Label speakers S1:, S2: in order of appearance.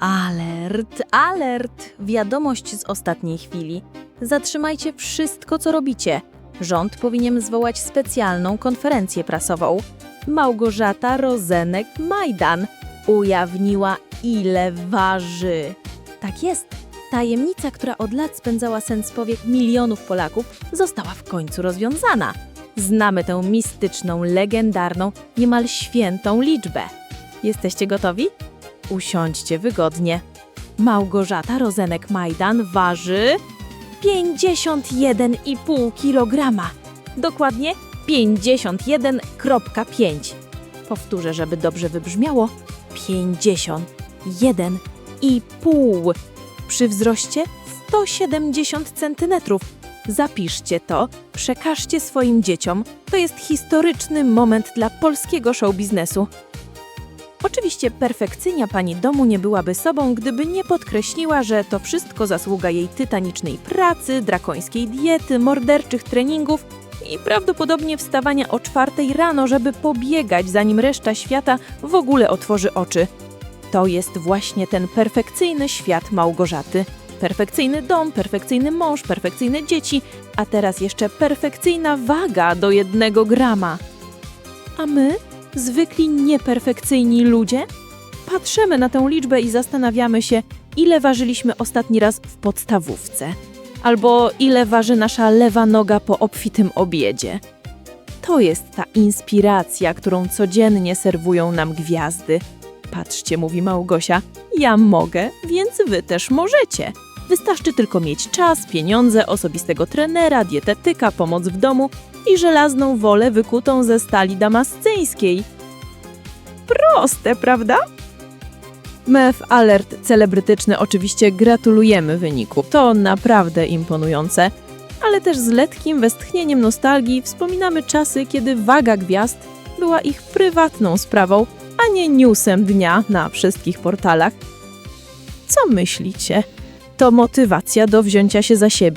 S1: Alert, alert! Wiadomość z ostatniej chwili. Zatrzymajcie wszystko, co robicie. Rząd powinien zwołać specjalną konferencję prasową. Małgorzata Rozenek-Majdan ujawniła, ile waży. Tak jest. Tajemnica, która od lat spędzała sen z powiek milionów Polaków, została w końcu rozwiązana. Znamy tę mistyczną, legendarną, niemal świętą liczbę. Jesteście gotowi? Usiądźcie wygodnie. Małgorzata Rozenek-Majdan waży 51,5 kg. Dokładnie 51,5. Powtórzę, żeby dobrze wybrzmiało. 51,5. Przy wzroście 170 cm. Zapiszcie to, przekażcie swoim dzieciom. To jest historyczny moment dla polskiego show biznesu. Oczywiście perfekcyjnia pani domu nie byłaby sobą, gdyby nie podkreśliła, że to wszystko zasługa jej tytanicznej pracy, drakońskiej diety, morderczych treningów i prawdopodobnie wstawania o czwartej rano, żeby pobiegać, zanim reszta świata w ogóle otworzy oczy. To jest właśnie ten perfekcyjny świat Małgorzaty. Perfekcyjny dom, perfekcyjny mąż, perfekcyjne dzieci, a teraz jeszcze perfekcyjna waga do jednego grama. A my? Zwykli nieperfekcyjni ludzie? Patrzymy na tę liczbę i zastanawiamy się, ile ważyliśmy ostatni raz w podstawówce, albo ile waży nasza lewa noga po obfitym obiedzie. To jest ta inspiracja, którą codziennie serwują nam gwiazdy. Patrzcie, mówi Małgosia, ja mogę, więc wy też możecie. Wystarczy tylko mieć czas, pieniądze, osobistego trenera, dietetyka, pomoc w domu i żelazną wolę wykutą ze stali damasceńskiej. Proste, prawda? MEF Alert celebrytyczny oczywiście gratulujemy wyniku. To naprawdę imponujące, ale też z letkim westchnieniem nostalgii wspominamy czasy, kiedy waga gwiazd była ich prywatną sprawą, a nie newsem dnia na wszystkich portalach. Co myślicie? To motywacja do wzięcia się za siebie